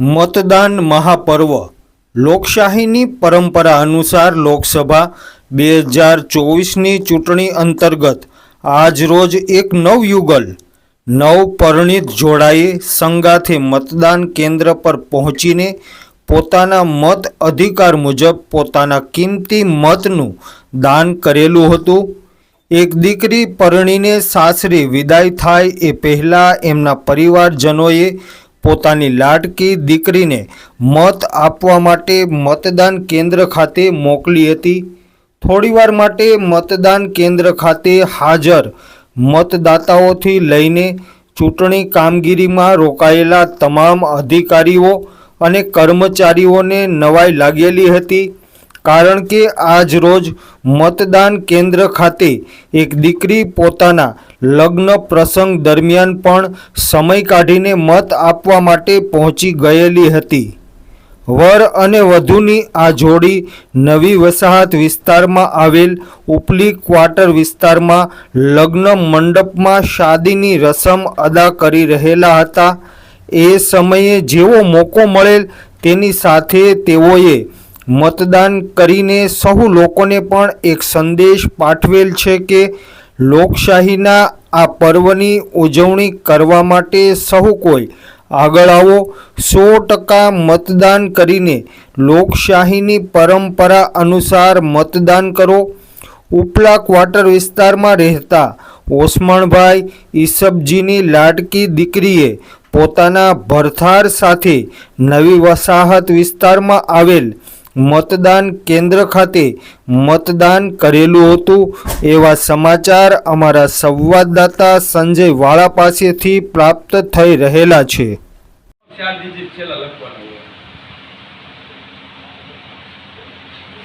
મતદાન મહાપર્વ. લોકશાહીની પરંપરા અનુસાર લોકસભા બે હજાર ચોવીસની ચૂંટણી અંતર્ગત આજરોજ એક નવયુગલ નવ પરણિત જોડાએ સંગાથે મતદાન કેન્દ્ર પર પહોંચીને પોતાના મત અધિકાર મુજબ પોતાના કિંમતી મતનું દાન કરેલું હતું. એક દીકરી પરણીને સાસરે વિદાય થાય એ પહેલાં એમના પરિવારજનોએ પોતાની લાડકી દીકરીને મત આપવા માટે મતદાન કેન્દ્ર ખાતે મોકલી હતી. થોડીવાર માટે મતદાન કેન્દ્ર ખાતે હાજર મતદાતાઓથી લઈને ચૂંટણી કામગીરીમાં રોકાયેલા તમામ અધિકારીઓ અને કર્મચારીઓને નવાઈ લાગેલી હતી. કારણ કે આજ રોજ મતદાન કેન્દ્ર ખાતે એક દીકરી પોતાના લગ્ન પ્રસંગ દરમિયાન પણ સમય કાઢીને મત આપવા માટે પહોંચી ગયેલી હતી. વર અને વધુની આ જોડી નવી વસાહત વિસ્તારમાં આવેલ ઉપલી ક્વાર્ટર વિસ્તારમાં લગ્ન મંડપમાં શાદીની રસમ અદા કરી રહેલા હતા. એ સમયે જેવો મોકો મળેલ તેની સાથે તેઓએ મતદાન કરીને સહુ લોકોને પણ એક સંદેશ પાઠવેલ છે કે લોકશાહીના આ પર્વની ઉજવણી કરવા માટે સહુ કોઈ. આગળ આવો, સો ટકા મતદાન કરીને લોકશાહીની પરંપરા અનુસાર મતદાન કરો. ઉપલા ક્વાર્ટર વિસ્તારમાં રહેતા ઓસમણભાઈ ઈસબજીની લાડકી દીકરીએ પોતાના ભરથાર સાથે નવી વસાહત વિસ્તારમાં આવેલ મતદાન કેન્દ્ર ખાતે મતદાન કરેલું હતું. એવા સમાચાર અમારા સંવાદદાતા સંજય વાળા પાસેથી પ્રાપ્ત થઈ રહેલા છે.